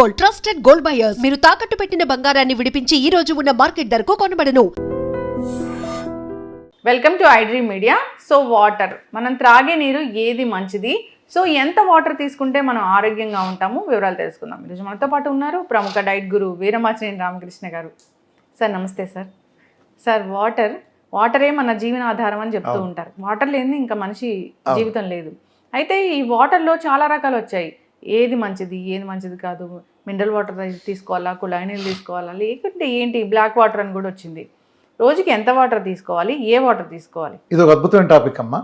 Gold trusted gold buyers. మీరు తాకట్టు పెట్టిన బంగారాన్ని విడిపించి ఈ రోజు ఉన్న మార్కెట్ ధరకు కొనబడను. Welcome to iDream media so water మనం త్రాగే నీరు ఏది మంచిది? సో ఎంత వాటర్ తీసుకుంటే మనం ఆరోగ్యంగా ఉంటాము? వివరాలు తెలుసుకుందాం. ఈరోజు మనతో పాటు ఉన్నారు ప్రముఖ డైట్ గురు వీరమాచినేని రామకృష్ణ గారు. సార్ నమస్తే సార్. సార్ వాటర్ వాటరే మన జీవనాధారం అని చెప్తూ ఉంటారు. వాటర్ లేని ఇంకా మనిషి జీవితం లేదు. అయితే ఈ వాటర్లో చాలా రకాలు వచ్చాయి. ఏది మంచిది? ఏది మంచిది కాదు? మినరల్ వాటర్ తీసుకోవాలా కుళాయి నీళ్ళు తీసుకోవాలా లేకుంటే ఏంటి బ్లాక్ వాటర్ అని కూడా వచ్చింది. రోజుకి ఎంత వాటర్ తీసుకోవాలి ఏ వాటర్ తీసుకోవాలి? ఇది ఒక అద్భుతమైన టాపిక్ అమ్మా.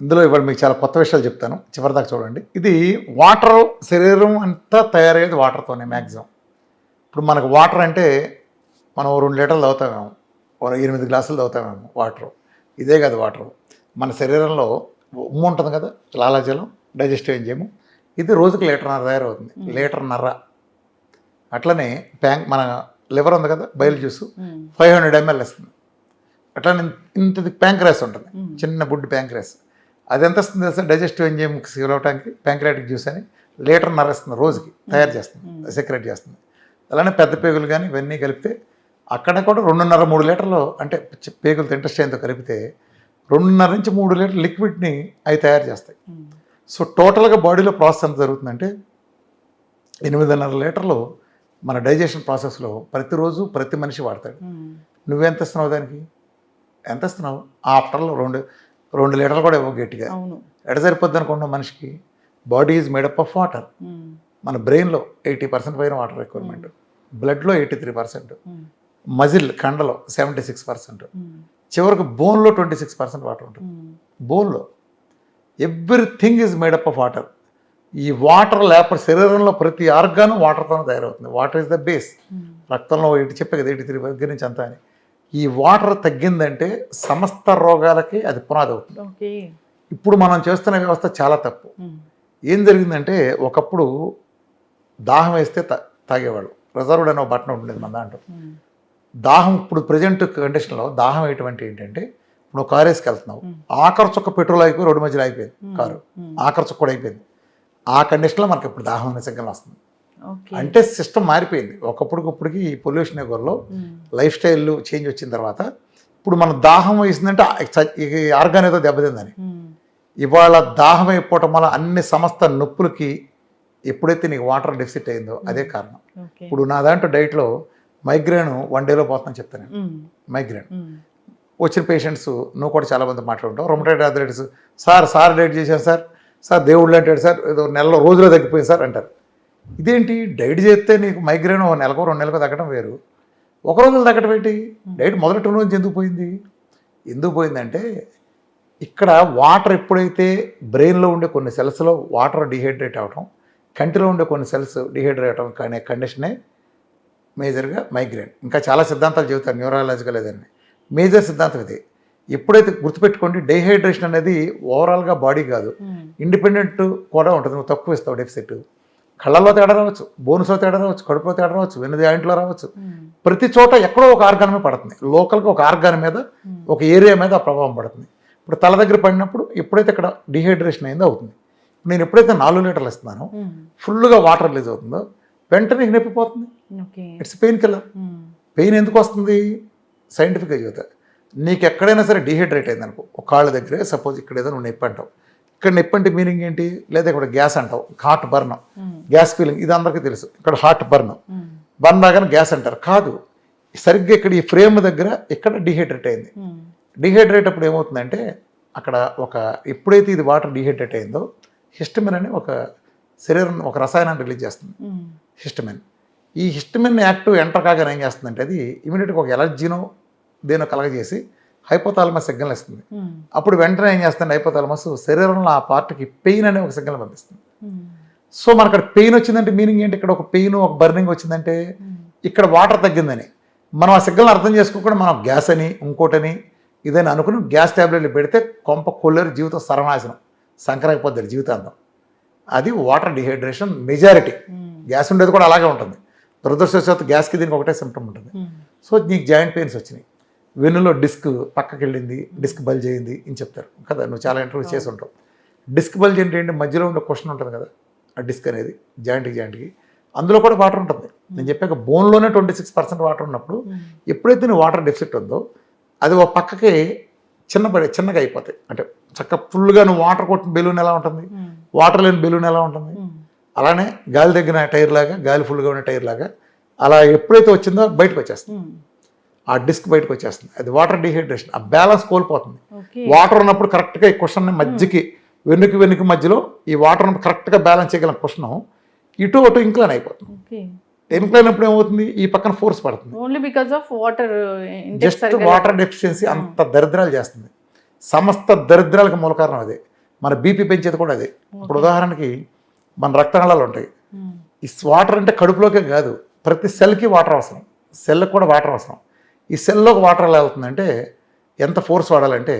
ఇందులో ఇవాళ మీకు చాలా కొత్త విషయాలు చెప్తాను. చివరిదాకా చూడండి. ఇది వాటర్ శరీరం అంతా తయారయ్యేది వాటర్తోనే మ్యాక్సిమం ఇప్పుడు మనకు వాటర్ అంటే మనం రెండు లీటర్లు తాగుతామేమో ఓ ఎనిమిది గ్లాసులు తాగుతామేమో వాటర్. ఇదే కాదు వాటర్. మన శరీరంలో ఉమ్ము ఉంటుంది కదా లాలాజలం డైజెస్టివ్ ఎంజైము. ఇది రోజుకి లీటర్న్నర తయారవుతుంది. లీటర్న్నర. అట్లనే ప్యాంక్ మన లివర్ ఉంది కదా బయలు జ్యూస్ ఫైవ్ హండ్రెడ్ ఎంఎల్ ఇస్తుంది అట్లా ఇంతది ప్యాంక్రాస్ ఉంటుంది. చిన్న బుడ్ ప్యాంక్రాస్. అది ఎంత వస్తుంది తెలుసా? డైజెస్టివ్ ఎంజైమ్ అవడానికి ప్యాంక్రాటిక్ జ్యూస్ అని లీటర్ నరేస్తుంది రోజుకి. తయారు చేస్తుంది. సెక్రెట్ చేస్తుంది. అలానే పెద్ద పేగులు కానీ ఇవన్నీ కలిపితే అక్కడ కూడా రెండున్నర మూడు లీటర్లు అంటే పేగులతో ఇంట్రెస్ట్ కలిపితే రెండున్నర నుంచి మూడు లీటర్ లిక్విడ్ని అవి తయారు చేస్తాయి. సో టోటల్గా బాడీలో ప్రాసెస్ ఎంత జరుగుతుందంటే ఎనిమిదిన్నర లీటర్లు మన డైజెషన్ ప్రాసెస్లో ప్రతిరోజు ప్రతి మనిషి వాడతాడు. నువ్వెంత ఇస్తున్నావు దానికి? ఎంత ఇస్తున్నావు? ఆఫ్టర్లో రెండు రెండు లీటర్లు కూడా ఇవ్వవు గట్టిగా. ఎడ సరిపోద్ది అనుకుంటున్నాం మనిషికి? Body is made up of water. మన బ్రెయిన్లో ఎయిటీ పర్సెంట్ పైన వాటర్ రిక్వైర్మెంట్. బ్లడ్లో ఎయిటీ త్రీ పర్సెంట్ మజిల్ కండలో సెవెంటీ సిక్స్ పర్సెంట్ చివరికి బోన్లో ట్వంటీ సిక్స్ పర్సెంట్ వాటర్ ఉంటుంది. బోన్లో everything is made up of water. ఈ వాటర్ లేకపోతే శరీరంలో ప్రతి ఆర్గాను వాటర్తోనే తయారవుతుంది. Water is the base. ఉమ్, రక్తంలో ఎయిటీ చెప్పే కదా ఎయిటీ త్రీ దగ్గర నుంచి అంతా అని. ఈ వాటర్ తగ్గిందంటే సమస్త రోగాలకి అది పునాది అవుతుంది. ఇప్పుడు మనం చేస్తున్న వ్యవస్థ చాలా తప్పు. ఉమ్, ఏం జరిగిందంటే ఒకప్పుడు దాహం వేస్తే తాగేవాళ్ళు. రిజర్వ్డ్ అనే బట్టన్ ఉండేది మన దాంట్లో. ఉమ్, దాహం ఇప్పుడు ప్రజెంట్ కండిషన్లో దాహం ఎటువంటి ఏంటంటే ఇప్పుడు కారు వేసుకెళ్తున్నావు. ఆఖరి చుక్క పెట్రోల్ అయిపోయి రోడ్డు మధ్యలో అయిపోయింది కారు. ఉమ్, ఆఖరి చుక్క కూడా అయిపోయింది. ఆ కండిషన్లో మనకి ఇప్పుడు దాహం అనే సిగ్నల్ వస్తుంది. అంటే సిస్టమ్ మారిపోయింది. ఒకప్పటికప్పటికి ఈ పొల్యూషన్ యుగంలో ఉమ్, లైఫ్ స్టైల్ చేంజ్ వచ్చిన తర్వాత ఇప్పుడు మన దాహం వేసిందంటే ఆర్గాన్ ఏదో దెబ్బతిందని ఇవాళ దాహం అయిపోవటం వల్ల అన్ని సమస్త నొప్పులకి ఎప్పుడైతే నీకు వాటర్ డెఫిసిట్ అయిందో అదే కారణం. ఇప్పుడు నా దాంట్లో డైట్లో మైగ్రేన్ వన్ డేలో పోతుందని చెప్తాను మైగ్రేన్ వచ్చిన పేషెంట్స్ నువ్వు కూడా చాలా మంది మాట్లాడుంటావు. Rheumatoid arthritis sir sir diet చేశాను సార్. సార్ దేవుళ్ళు అంటాడు సార్ ఏదో నెలలో రోజులో తగ్గిపోయింది సార్ అంటారు. ఇదేంటి? డైట్ చేస్తే నీకు మైగ్రేన్ ఒక నెలకో రెండు నెలకో తగ్గడం వేరు. ఒక రోజులో తగ్గడం ఏంటి? డైట్ మొదటి రోజు ఎందుకు పోయింది? ఎందుకు పోయిందంటే ఇక్కడ వాటర్ ఎప్పుడైతే బ్రెయిన్లో ఉండే కొన్ని సెల్స్లో వాటర్ డిహైడ్రేట్ అవ్వటం కంటిలో ఉండే కొన్ని సెల్స్ డిహైడ్రేట్ అవ్వడం అనే కండిషనే మేజర్గా మైగ్రేన్. ఇంకా చాలా సిద్ధాంతాలు చెబుతారు న్యూరాలజికల్ ఏదని మేజర్ సిద్ధాంతం ఇది. ఎప్పుడైతే గుర్తుపెట్టుకోండి డైహైడ్రేషన్ అనేది ఓవరాల్గా బాడీ కాదు. ఇండిపెండెంట్ కూడా ఉంటుంది. నువ్వు తక్కువ ఇస్తావు డెఫిసిట్ కళ్ళల్లో తేడా రావచ్చు బోన్స్లో తేడా రావచ్చు కడుపులో తేడా రావచ్చు వెన్నది ఆయింట్లో రావచ్చు. ఉమ్, ప్రతి చోట ఎక్కడో ఒక ఆర్గాన్ మీద పడుతుంది. లోకల్గా ఒక ఆర్గాన్ మీద ఒక ఏరియా మీద ఆ ప్రభావం పడుతుంది. ఇప్పుడు తల దగ్గర పడినప్పుడు ఎప్పుడైతే ఇక్కడ డిహైడ్రేషన్ అయిందో అవుతుంది. నేను ఎప్పుడైతే నాలుగు లీటర్లు ఇస్తున్నానో ఫుల్గా వాటర్ రిలీజ్ అవుతుందో వెంటనే నొప్పిపోతుంది. ఇట్స్ పెయిన్ కిల్లర్ పెయిన్ ఎందుకు వస్తుంది? సైంటిఫిక్గా చెబుతా. నీకు ఎక్కడైనా సరే డిహైడ్రేట్ అయింది అనుకో. ఒక కాళ్ళ దగ్గరే సపోజ్ ఇక్కడ ఏదో నువ్వు నొప్పి అంటావు. ఇక్కడ నొప్పి అంటే మీనింగ్ ఏంటి? లేదా ఇక్కడ గ్యాస్ అంటావు. Heart burn. Gas feeling. ఇది అందరికీ తెలుసు. ఇక్కడ హార్ట్ బర్న్. బర్న్ రాగానే గ్యాస్ అంటారు. కాదు. సరిగ్గా ఇక్కడ ఈ ఫ్రేమ్ దగ్గర ఇక్కడ డిహైడ్రేట్ అయింది. డిహైడ్రేట్ అప్పుడు ఏమవుతుందంటే అక్కడ ఒక ఎప్పుడైతే ఇది వాటర్ డిహైడ్రేట్ అయిందో హిస్టమిన్ అని ఒక శరీరం ఒక రసాయనాన్ని రిలీజ్ చేస్తుంది. హిస్టమిన్. ఈ హిస్టమిన్ యాక్టివ్ ఎంటర్ కాగానే ఏం చేస్తుందంటే అది ఇమీడియట్గా ఒక ఎలర్జీనో దేనో కలగజేసి హైపోతాలమస్ సిగ్నల్ ఇస్తుంది. ఉమ్, అప్పుడు వెంటనే ఏం చేస్తుంది? హైపోతాలమస్ శరీరంలో ఆ పార్ట్కి పెయిన్ అనే ఒక సిగ్నల్ పంపిస్తుంది ఉమ్, సో మనకు అక్కడ పెయిన్ వచ్చిందంటే మీనింగ్ ఏంటి? ఇక్కడ ఒక పెయిన్ ఒక బర్నింగ్ వచ్చిందంటే ఉమ్, ఇక్కడ వాటర్ తగ్గిందని. మనం ఆ సిగ్నల్ అర్థం చేసుకోకుండా మనం గ్యాస్ అని ఇంకోటని ఇదని అనుకుని గ్యాస్ ట్యాబ్లెట్లు పెడితే కొంప కొల్లేరు జీవితం సర్వనాశనం. సంకరాకపోద్ది జీవితాంతం. అది వాటర్ డిహైడ్రేషన్ మెజారిటీ. గ్యాస్ ఉండేది కూడా అలాగే ఉంటుంది. దురదృష్టవశాత్తు గ్యాస్కి దీనికి ఒకటే సిమ్టమ్ ఉంటుంది. సో నీకు జాయింట్ పెయిన్స్ వచ్చినాయి. వెన్నులో డిస్క్ పక్కకి వెళ్ళింది డిస్క్ బల్జ్ అయింది అని చెప్తారు. కదా నువ్వు చాలా ఇంటర్వ్యూ చేసి ఉంటావు డిస్క్ బల్జ్ అంటే ఏంటి? మధ్యలో ఉండే క్వశ్చన్ ఉంటుంది కదా ఆ డిస్క్ అనేది జాయింట్కి జాయింట్కి. అందులో కూడా వాటర్ ఉంటుంది. నేను చెప్పాక బోన్లోనే ట్వంటీ సిక్స్ పర్సెంట్ వాటర్ ఉన్నప్పుడు ఎప్పుడైతే నీ వాటర్ డెఫిసిట్ ఉందో అది ఒక పక్కకి చిన్నబడి చిన్నగా అయిపోతాయి. అంటే చక్క ఫుల్గా నువ్వు వాటర్ కొట్టిన బెలూన్ ఎలా ఉంటుంది? వాటర్ లేని బెలూన్ ఎలా ఉంటుంది? అలానే గాలి తగ్గిన టైర్ లాగా గాలి ఫుల్గా ఉన్న టైర్ లాగా అలా ఎప్పుడైతే వచ్చిందో బయటకు వచ్చేస్తుంది. ఆ డిస్క్ బయటకు వచ్చేస్తుంది. అది వాటర్ డిహైడ్రేషన్ ఆ బ్యాలెన్స్ కోల్పోతుంది. వాటర్ ఉన్నప్పుడు కరెక్ట్గా ఈ క్వశ్చన్ మధ్యకి వెన్నుకి వెన్నుకి మధ్యలో ఈ వాటర్ కరెక్ట్గా బ్యాలెన్స్ చేయగల క్వశ్చన్ ఇటు అటు ఇంక్లైన్ అయిపోతుంది. ఇంక్లైన్ అప్పుడు ఏమవుతుంది? ఈ పక్కన ఫోర్స్ పడుతుంది. Only because of water just water deficiency అంత దరిద్రాలు చేస్తుంది. సమస్త దరిద్రాలకు మూల కారణం అదే. మన బీపీ పెంచేది కూడా అదే. ఇప్పుడు ఉదాహరణకి మన రక్తనాళాలు ఉంటాయి. ఈ వాటర్ అంటే కడుపులోకే కాదు. ప్రతి సెల్కి వాటర్ అవసరం. సెల్కి కూడా వాటర్ అవసరం. ఈ సెల్లోకి వాటర్ ఎలా వెళ్తుందంటే ఎంత ఫోర్స్ వాడాలంటే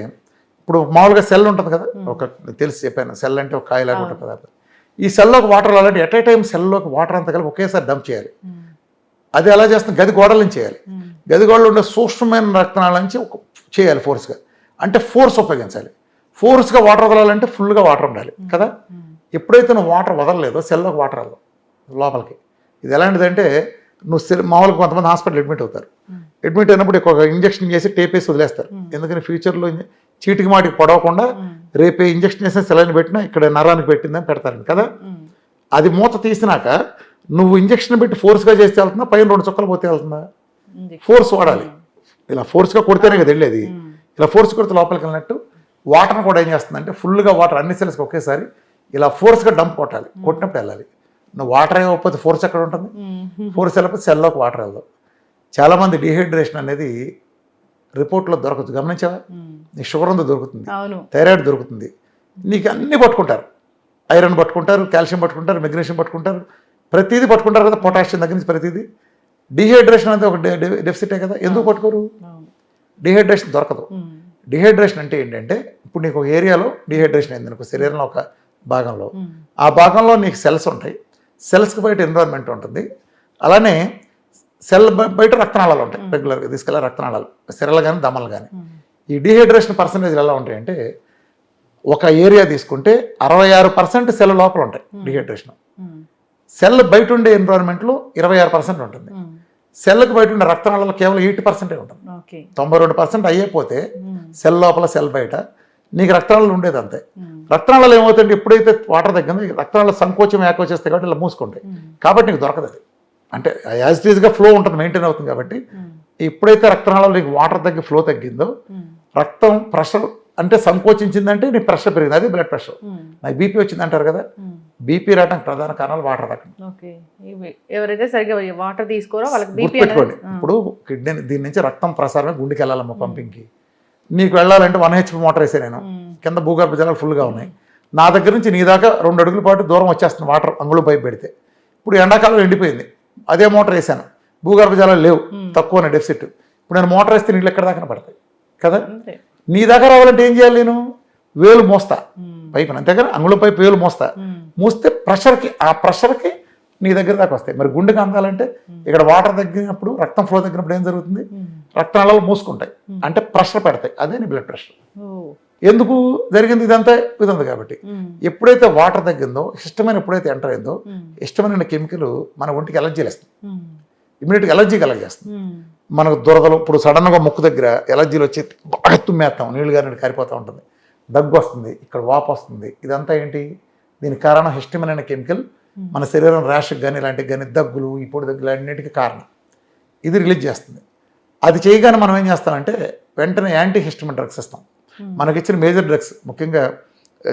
ఇప్పుడు మామూలుగా సెల్ ఉంటుంది కదా ఒక తెలిసి చెప్పాను సెల్ అంటే ఒక కాయలాగా ఉంటుంది పదార్థం ఈ సెల్లోకి వాటర్ అలాంటి ఎట్ ఏ టైం సెల్లోకి వాటర్ అంతా కలిపి ఒకేసారి డంప్ చేయాలి. అది ఎలా చేస్తుంది? గది గోడల నుంచి చేయాలి. గది గోడలో ఉండే సూక్ష్మమైన రక్తనాళ నుంచి ఒక చేయాలి ఫోర్స్గా. అంటే ఫోర్స్ ఉపయోగించాలి. ఫోర్స్గా వాటర్ వదలాలంటే ఫుల్గా వాటర్ ఉండాలి కదా? ఎప్పుడైతే నువ్వు వాటర్ వదలలేదో సెల్లోకి వాటర్ వెళ్ళదు లోపలికి. ఇది ఎలాంటిదంటే నువ్వు సెల్ మామూలుగా కొంతమంది హాస్పిటల్ అడ్మిట్ అవుతారు. అడ్మిట్ అయినప్పుడు ఒక ఇంజక్షన్ చేసి టేప్ వేసి వదిలేస్తారు. ఎందుకని ఫ్యూచర్లో చీటికి మాటికి పొడవకుండా రేపే ఇంజక్షన్ చేసిన సెలైన్ పెట్టినా ఇక్కడ నరానికి పెట్టిందని పెడతారు కదా? అది మూత తీసినాక నువ్వు ఇంజక్షన్ పెట్టి ఫోర్స్గా చేస్తే వెళ్తుందా పైన రెండు చుక్కలు పోతే వెళ్తుందా ఫోర్స్ వాడాలి. ఇలా ఫోర్స్గా కొడితేనే కదా వెళ్ళేది. ఇలా ఫోర్స్ కొడితే లోపలికి వెళ్ళినట్టు వాటర్ని కూడా ఏం చేస్తుందంటే ఫుల్గా వాటర్ అన్ని సెల్స్కి ఒకేసారి ఇలా ఫోర్స్గా డంప్ కొట్టాలి. కొట్టినప్పుడు వెళ్ళాలి. నువ్వు వాటర్ ఇవ్వకపోతే ఫోర్స్ ఎక్కడ ఉంటుంది? ఫోర్స్ వెళ్ళకపోతే సెల్లోకి వాటర్ వెళ్దాం చాలామంది డిహైడ్రేషన్ అనేది రిపోర్ట్లో దొరకదు. గమనించావా? నీ షుగర్ ఉందో దొరుకుతుంది. థైరాయిడ్ దొరుకుతుంది. నీకు అన్నీ పట్టుకుంటారు. ఐరన్ పట్టుకుంటారు కాల్షియం పట్టుకుంటారు మెగ్నీషియం పట్టుకుంటారు. ప్రతిదీ పట్టుకుంటారు కదా పొటాషియం దగ్గర నుంచి ప్రతిదీ. డిహైడ్రేషన్ అనేది ఒక డెఫిసిటే కదా. ఎందుకు పట్టుకోరు? డిహైడ్రేషన్ దొరకదు. డిహైడ్రేషన్ అంటే ఏంటంటే ఇప్పుడు నీకు ఒక ఏరియాలో డిహైడ్రేషన్ అయింది అనుకో శరీరంలో ఒక భాగంలో. ఆ భాగంలో నీకు సెల్స్ ఉంటాయి. సెల్స్కి బయట ఎన్విరాన్మెంట్ ఉంటుంది. అలానే సెల్ బయట రక్తనాళాలు ఉంటాయి. రెగ్యులర్గా తీసుకెళ్ళే రక్తనాళాలు. సిరలు కానీ దమలు కానీ ఈ డిహైడ్రేషన్ పర్సంటేజ్ ఎలా ఉంటాయంటే ఒక ఏరియా తీసుకుంటే అరవై ఆరు పర్సెంట్ సెల్ లోపల ఉంటాయి డిహైడ్రేషన్ సెల్ బయట ఉండే ఎన్విరాన్మెంట్లో ఇరవై ఆరు పర్సెంట్ ఉంటుంది. సెల్కి బయట ఉండే రక్తనాళాలు కేవలం ఎయిటీ పర్సెంటే ఉంటుంది. తొంభై రెండు పర్సెంట్ అయ్యేపోతే సెల్ లోపల సెల్ బయట నీకు రక్తనాళాలు ఉండేది అంతే. రక్తనాళాలు ఏమవుతాయంటే ఎప్పుడైతే వాటర్ తగ్గిందో ఈ రక్తనాళాలు సంకోచం ఏకోచేస్తాయి కాబట్టి ఇలా మూసుకుంటాయి. కాబట్టి నీకు దొరకదు అది. అంటే యాజ్ ఈస్గా ఫ్లో ఉంటుంది మెయింటైన్ అవుతుంది కాబట్టి ఎప్పుడైతే రక్తనాళాలు నీకు వాటర్ తగ్గి ఫ్లో తగ్గిందో రక్తం ప్రెషర్ అంటే సంకోచించిందంటే నీ ప్రెషర్ పెరిగింది అది బ్లడ్ ప్రెషర్ నాకు బీపీ వచ్చింది అంటారు కదా బీపీ రావడానికి ప్రధాన కారణాలు వాటర్ ఇవి ఎవరైతే సరిగ్గా వాటర్ తీసుకోరో వాళ్ళకి గుర్తుపెట్టుకోండి. ఇప్పుడు కిడ్నీ దీని నుంచి రక్తం ప్రసారం గుండెకి వెళ్ళాలమ్మ పంపింగ్కి. నీకు వెళ్ళాలంటే వన్ హెచ్పి మోటార్ వేసే నేను. కింద భూగర్భ జలాలు ఫుల్గా ఉన్నాయి. నా దగ్గర నుంచి నీ దాకా రెండు అడుగుల పాటు దూరం వచ్చేస్తుంది వాటర్ అంగుళం పైపు పెడితే. ఇప్పుడు ఎండాకాలం ఎండిపోయింది. అదే మోటార్ వేసాను భూగర్భ జలాలు లేవు. తక్కువ డెఫిసిట్ ఇప్పుడు నేను మోటార్ వేస్తే నీళ్ళు ఎక్కడ దాకా పడతాయి? కదా? నీ దగ్గర రావాలంటే ఏం చేయాలి నేను? వేలు మోస్తా. పైపు అంతే కదా? అంగుళం పైపు వేలు మోస్తా. మూస్తే ప్రెషర్కి ఆ ప్రెషర్కి నీ దగ్గర దాకా వస్తాయి. మరి గుండెకి అందాలంటే ఇక్కడ వాటర్ తగ్గినప్పుడు రక్తం ఫ్లో తగ్గినప్పుడు ఏం జరుగుతుంది? రక్తనాళాలు మూసుకుంటాయి. అంటే ప్రెషర్ పెడతాయి. అదే నీ బ్లడ్ ప్రెషర్ ఎందుకు జరిగింది ఇదంతా? ఇదంతా కాబట్టి. ఎప్పుడైతే వాటర్ తగ్గిందో ఇష్టమైన ఎప్పుడైతే ఎంటర్ అయిందో ఇష్టమైన కెమికల్ మన ఒంటికి ఎలర్జీ వేస్తుంది ఇమీడియట్గా ఎలర్జీ కలగజేస్తుంది మనకు దురదలు ఇప్పుడు సడన్గా ముక్కు దగ్గర ఎలర్జీలు వచ్చి బాగా తుమ్మేస్తాం నీళ్ళు గారి కారిపోతూ ఉంటుంది. దగ్గు వస్తుంది ఇక్కడ వాపు వస్తుంది. ఇదంతా ఏంటి? దీనికి కారణం హిస్టమిన్ అనే కెమికల్ మన శరీరం ర్యాష్కి కానీ ఇలాంటివి కానీ దగ్గులు ఈ పొడి దగ్గులు అన్నిటికీ కారణం. ఇది రిలీజ్ చేస్తుంది. అది చేయగానే మనం ఏం చేస్తామంటే వెంటనే యాంటీ హిస్టమిన్ డ్రగ్స్ ఇస్తాం. మనకి ఇచ్చిన మేజర్ డ్రగ్స్ ముఖ్యంగా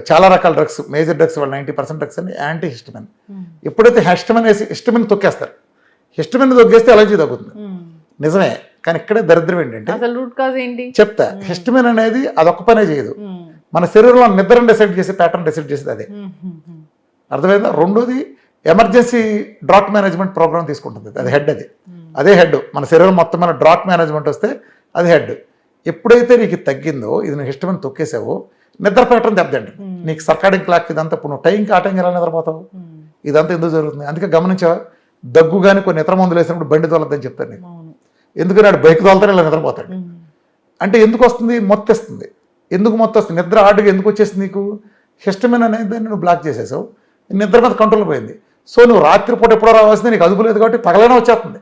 చాలా రకాల డ్రగ్స్ మేజర్ డ్రగ్స్ వాళ్ళు నైంటీ పర్సెంట్ డ్రగ్స్ అని యాంటీ హిస్టమిన్ ఎప్పుడైతే హిస్టమిన్ వేసి హిస్టమిన్ తొక్కేస్తారు హిస్టమిన్ తొక్కేస్తే అలర్జీ తగ్గుతుంది. నిజమే కానీ ఇక్కడే దరిద్రం ఏంటంటే అసలు రూట్ కాజ్ ఏంటి? చెప్తా హిస్టమిన్ అనేది అదొక్క పనే చేయదు. మన శరీరంలో నిద్రను డిసైడ్ చేసే ప్యాటర్న్ డిసైడ్ చేసేది అదే. అర్థమైందా? రెండోది ఎమర్జెన్సీ డ్రాట్ మేనేజ్మెంట్ ప్రోగ్రామ్ తీసుకుంటుంది. అది హెడ్ అది. అదే హెడ్ మన శరీరం మొత్తం మీద డ్రాట్ మేనేజ్మెంట్ వస్తే అది హెడ్ ఎప్పుడైతే నీకు తగ్గిందో ఇది నువ్వు ఇష్టమని తొక్కేసావో నిద్ర దెబ్బతండి నీకు సర్కాడింగ్ క్లాక్ ఇదంతా ఇప్పుడు నువ్వు టైంకి ఆ టైంకి ఎలా నిద్రపోతావు? ఇదంతా ఎందుకు జరుగుతుంది? అందుకే గమనించావా? దగ్గు కానీ కొన్ని ఇతర మందులు వేసినప్పుడు బండి తోలద్దని చెప్తాను నీకు. అవును. ఎందుకంటే వాడు బైక్ తోలుతాడు ఇలా నిద్రపోతాడు. అంటే ఎందుకు వస్తుంది? మొత్తేస్తుంది ఎందుకు మొత్తం వస్తుంది? నిద్ర ఆడుగా ఎందుకు వచ్చేసింది నీకు? హిస్టమిన్ అనేది నువ్వు బ్లాక్ చేసేసావు. నిద్ర మీద కంట్రోల్ పోయింది. సో నువ్వు రాత్రిపూట ఎప్పుడో రావాల్సింది నీకు అదుపు లేదు కాబట్టి పగలైనా వచ్చేస్తుంది.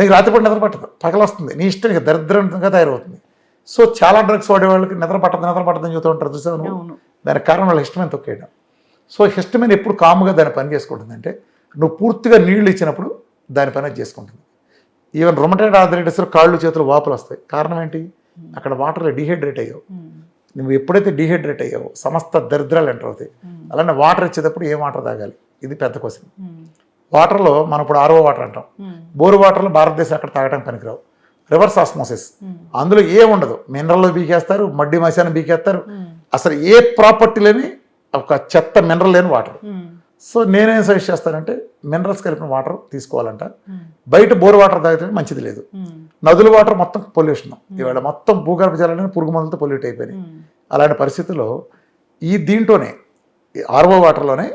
నీకు రాత్రిపూట నిద్ర పట్టదు. పగలు వస్తుంది నీ ఇష్టం దరిద్రంగా తయారవుతుంది. సో చాలా డ్రగ్స్ వాడే వాళ్ళకి నిద్ర పట్టదు నిద్ర పట్టదు అని చెబుతూ ఉంటారు అవును. దానికి కారణం వాళ్ళ హిస్టమైన తొక్కేయడం. సో హిస్టమైన ఎప్పుడు కాముగా దాని పని చేసుకుంటుంది అంటే నువ్వు పూర్తిగా నీళ్ళు ఇచ్చినప్పుడు దాని పని చేసుకుంటుంది. ఈవెన్ రొమటైడ్ ఆర్థరైటిస్ కాళ్ళు చేతులు వాపులు వస్తాయి. కారణం ఏంటి? అక్కడ వాటర్లో డిహైడ్రేట్ అయ్యావు. నువ్వు ఎప్పుడైతే డిహైడ్రేట్ అయ్యావో సమస్త దరిద్రాలు ఎంటర్ అవుతాయి. అలానే వాటర్ ఇచ్చేటప్పుడు ఏ వాటర్ తాగాలి? ఇది పెద్ద క్వశ్చన్ వాటర్లో మనం ఇప్పుడు ఆర్ఓ వాటర్ అంటాం. బోరు వాటర్లో భారతదేశం అక్కడ తాగడానికి పనికిరావు. Reverse osmosis. అందులో ఏ ఉండదు. మినరల్ బీకేస్తారు మడ్డి మశానం బీకేస్తారు అసలు ఏ ప్రాపర్టీ లేని ఒక చెత్త మినరల్ లేని వాటర్. సో నేనేం సజెస్ట్ చేస్తానంటే మినరల్స్ కలిపిన వాటర్ తీసుకోవాలంట. బయట బోర్ వాటర్ తాగితే మంచిది లేదు. నదుల వాటర్ మొత్తం పొల్యూషన్. ఇవాళ మొత్తం భూగర్భ జలాలని పురుగు మందులతో పొల్యూట్ అయిపోయినాయి. అలాంటి పరిస్థితుల్లో ఈ దీంట్లోనే ఆర్ఓ వాటర్లోనే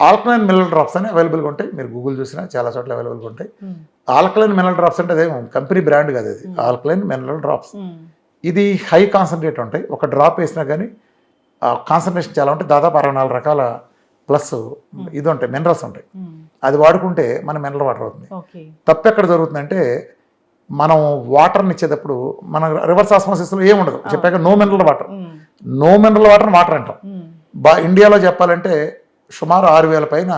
ఆల్కలైన్ మినరల్ డ్రాప్స్ అని అవైలబుల్గా ఉంటాయి. మీరు గూగుల్ చూసినా చాలా చోట్ల అవైలబుల్గా ఉంటాయి. ఆల్కలైన్ మినరల్ డ్రాప్స్ అంటే అదే కంపెనీ బ్రాండ్ కాదు అది. Alkaline mineral drops. ఇది హై కాన్సన్ట్రేట్ ఉంటాయి. ఒక డ్రాప్ వేసినా కానీ కాన్సన్ట్రేషన్ చాలా ఉంటాయి. దాదాపు అరవై నాలుగు రకాల ప్లస్ ఇది ఉంటాయి. మినరల్స్ ఉంటాయి. అది వాడుకుంటే మన మినరల్ వాటర్ అవుతుంది. తప్పు ఎక్కడ జరుగుతుందంటే మనం వాటర్ని ఇచ్చేటప్పుడు మన రివర్స్ ఆస్మోసిస్లో ఏముండదు చెప్పాక no mineral water no mineral water water అంటాం. బా ఇండియాలో చెప్పాలంటే సుమారు ఆరు వేల పైన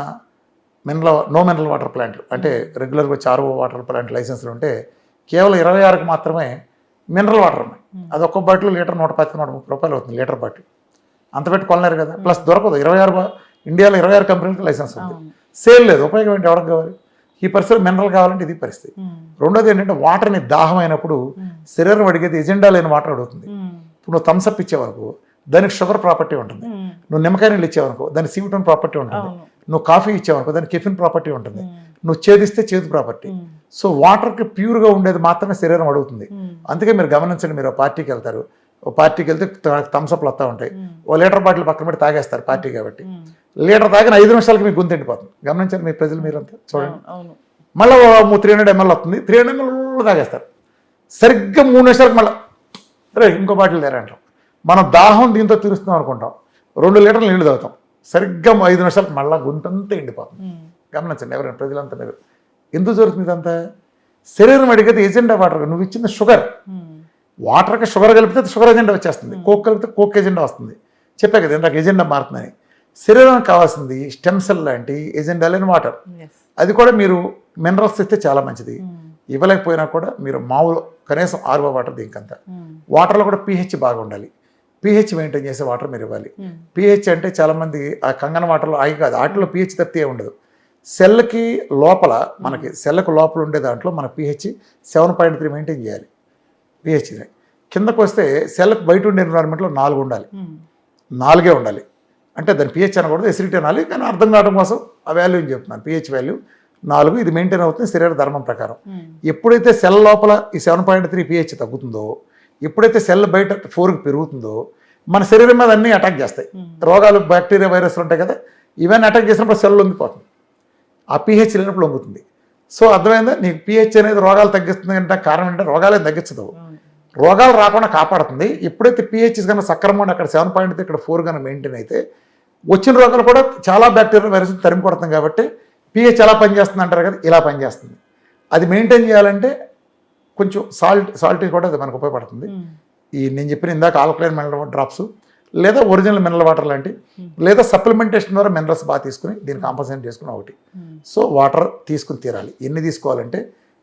మినరల్ నో మినరల్ వాటర్ ప్లాంట్లు అంటే రెగ్యులర్గా వచ్చి ఆర్ఓ వాటర్ ప్లాంట్ లైసెన్స్లు ఉంటే కేవలం ఇరవై ఆరుకు మాత్రమే మినరల్ వాటర్ ఉన్నాయి. అది ఒక్క బాటిల్ లీటర్ నూట పది నూట ముప్పై రూపాయలు అవుతుంది లీటర్ బాటిల్. అంత పెట్టి కొనలేరు కదా. ప్లస్ దొరకదు. ఇరవై ఆరు ఇండియాలో ఇరవై ఆరు కంపెనీలకు లైసెన్స్ ఉంది. సేల్ లేదు. ఉపయోగం ఏంటి ఎవరికి కావాలి? ఈ పరిస్థితి మినరల్ కావాలంటే ఇది పరిస్థితి. రెండోది ఏంటంటే వాటర్ని దాహం అయినప్పుడు శరీరం అడిగేది ఎజెండా లేని వాటర్ అడుగుతుంది. ఇప్పుడు నువ్వు థమ్స్అప్ ఇచ్చేవరకు దానికి షుగర్ ప్రాపర్టీ ఉంటుంది. నువ్వు నిమ్మకాయ నీళ్ళు ఇచ్చేవనుకో దానికి సీవిటన్ ప్రాపర్టీ ఉంటుంది. నువ్వు కాఫీ ఇచ్చేవనుకో దానికి కెఫిన్ ప్రాపర్టీ ఉంటుంది. నువ్వు చేదిస్తే చేదు ప్రాపర్టీ. సో వాటర్కి ప్యూర్గా ఉండేది మాత్రమే శరీరం అడుగుతుంది. అందుకే మీరు గమనించండి మీరు పార్టీకి వెళ్తారు. ఓ పార్టీకి వెళ్తే థమ్స్అప్లు వస్తూ ఉంటాయి. ఓ లీటర్ బాటిల్ పక్కన పెట్టి తాగేస్తారు పార్టీ కాబట్టి. లీటర్ తాగిన ఐదు నిమిషాలకి మీకు గొంతు ఎండిపోతుంది. గమనించండి మీ ప్రజలు మీరంతా చూడండి. మళ్ళీ త్రీ హండ్రెడ్ ఎంఎల్ వస్తుంది. త్రీ హండ్రెడ్ ఎంఎల్ తాగేస్తారు. సరిగ్గా మూడు నిమిషాలకు మళ్ళీ రే ఇంకో బాటిల్ లేరా అంటాం మనం దాహం దీంతో తీరుస్తున్నాం అనుకుంటాం. రెండు లీటర్లు నీళ్ళు తాగుతాం. సరిగ్గా ఐదు నిమిషాలకు మళ్ళీ గుంటంతా ఎండిపోతుంది. గమనించండి ఎవరైనా ప్రజలంతా మీరు. ఎందుకు జరుగుతుంది ఇదంతా? శరీరం అడిగేది ఎజెండా వాటర్ నువ్వు ఇచ్చిన షుగర్. వాటర్కి షుగర్ కలిపితే షుగర్ ఎజెండా వచ్చేస్తుంది. కోక్ కలిపితే కోక్ ఎజెండా వస్తుంది. చెప్పా కదా ఇందాక ఎజెండా మారుతుందని. శరీరానికి కావాల్సింది స్టెమ్ సెల్ లాంటి ఎజెండా లేని వాటర్. అది కూడా మీరు మినరల్స్ ఇస్తే చాలా మంచిది. ఇవ్వలేకపోయినా కూడా మీరు మామూలు కనీసం ఆర్వో వాటర్ దీనికంత. వాటర్లో కూడా పీహెచ్ బాగా ఉండాలి పీహెచ్ మెయింటైన్ చేసే వాటర్ మీరు ఇవ్వాలి. పీహెచ్ అంటే చాలామంది ఆ కంగన వాటర్లో ఆగి కాదు వాటిలో పీహెచ్ తప్పితే ఉండదు. సెల్కి లోపల మనకి సెల్లకు లోపల ఉండే దాంట్లో మన pH seven point three maintain చేయాలి. పీహెచ్ని కిందకు వస్తే సెల్కి బయట ఉండే ఎన్విరాన్మెంట్లో నాలుగు ఉండాలి. నాలుగే ఉండాలి. అంటే దాని పిహెచ్ అనకూడదు ఎసిడిటీ అనాలి కానీ అర్థం కావడం కోసం ఆ వాల్యూ చెప్తున్నాను. పిహెచ్ వాల్యూ నాలుగు ఇది మెయింటైన్ అవుతుంది శరీర ధర్మం ప్రకారం. ఎప్పుడైతే సెల్ లోపల ఈ సెవెన్ పాయింట్ త్రీ పిహెచ్ తగ్గుతుందో ఎప్పుడైతే సెల్ బయట ఫోర్కి పెరుగుతుందో మన శరీరం మీద అన్నీ అటాక్ చేస్తాయి. రోగాలు బ్యాక్టీరియా వైరస్లు ఉంటాయి కదా ఇవన్నీ అటాక్ చేసినప్పుడు సెల్ లొంగిపోతుంది. ఆ పిహెచ్ లేనప్పుడు లొంగుతుంది. సో అర్థమైందా? నీకు పిహెచ్ అనేది రోగాలు తగ్గిస్తుంది అంటే కారణం ఏంటంటే రోగాలే తగ్గించదు. రోగాలు రాకుండా కాపాడుతుంది. ఎప్పుడైతే పిహెచ్ కన్నా సక్రమంగా అక్కడ సెవెన్ పాయింట్ ఇక్కడ ఫోర్ కన్నా మెయింటైన్ అయితే వచ్చిన రోగాలు కూడా చాలా బ్యాక్టీరియా వైరస్ తరిమి కొడుతుంది కాబట్టి పిహెచ్ ఎలా పనిచేస్తుంది అంటారు కదా ఇలా పనిచేస్తుంది. అది మెయింటైన్ చేయాలంటే కొంచెం సాల్ట్ సాల్ట్ కూడా అది మనకు ఉపయోగపడుతుంది. ఈ నేను చెప్పిన ఇందాక ఆల్కలైన్ మినరల్ డ్రాప్స్ లేదా ఒరిజినల్ మినరల్ వాటర్ లాంటి లేదా సప్లిమెంటేషన్ ద్వారా మినరల్స్ బాగా తీసుకుని దీన్ని కాంపన్సేట్ చేసుకుని ఒకటి. సో వాటర్ తీసుకుని తీరాలి. ఎన్ని తీసుకోవాలంటే